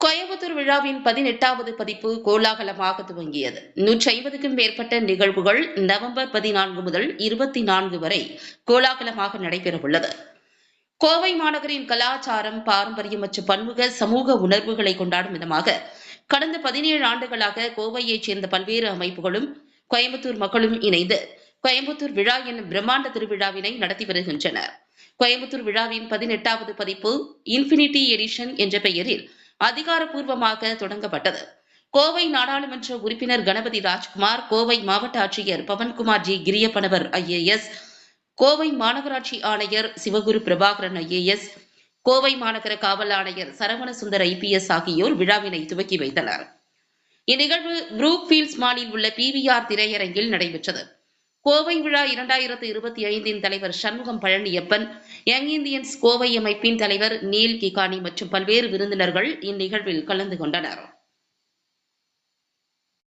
கோயம்புத்தூர் விழாவின் பதினெட்டாவது பதிப்பு கோலாகலமாக துவங்கியது. நூற்றி ஐம்பதுக்கும் மேற்பட்ட நிகழ்வுகள் நவம்பர் பதினான்கு முதல் இருபத்தி நான்கு வரை கோலாகலமாக நடைபெறவுள்ளது. கோவை மாநகரின் கலாச்சாரம் பாரம்பரியம் மற்றும் பன்முக சமூக உணர்வுகளை கொண்டாடும் விதமாக கடந்த பதினேழு ஆண்டுகளாக கோவையைச் சேர்ந்த பல்வேறு அமைப்புகளும் கோயம்புத்தூர் மக்களும் இணைந்து கோயம்புத்தூர் விழா என்னும் பிரம்மாண்ட திருவிழாவினை நடத்தி வருகின்றனர். கோயம்புத்தூர் விழாவின் பதினெட்டாவது பதிப்பு இன்ஃபினிட்டி எடிஷன் என்ற பெயரில் அதிகாரப்பூர்வமாக தொடங்கப்பட்டது. கோவை நாடாளுமன்ற உறுப்பினர் கணபதி ராஜ்குமார் கோவை மாவட்ட ஆட்சியர் பவன்குமார் ஜி கிரியப்பனவர் ஐஏஎஸ் கோவை மாநகராட்சி ஆணையர் சிவகுரு பிரபாகரன் ஐஏஎஸ் கோவை மாநகர காவல் ஆணையர் சரவண சுந்தர் ஐபிஎஸ் ஆகியோர் விழாவினை துவக்கி வைத்தனர். இந்நிகழ்வு புரூக்ஃபீல்ட்ஸ் மாலில் உள்ள பிவிஆர் திரையரங்கில் நடைபெற்றது. கோவை விழா இரண்டாயிரத்து இருபத்தி ஐந்தின் தலைவர் சண்முகம் பழனியப்பன் யங் இந்தியன்ஸ் கோவை அமைப்பின் தலைவர் நீல் கிகானி மற்றும் பல்வேறு விருந்தினர்கள் இந்நிகழ்வில் கலந்து கொண்டனர்.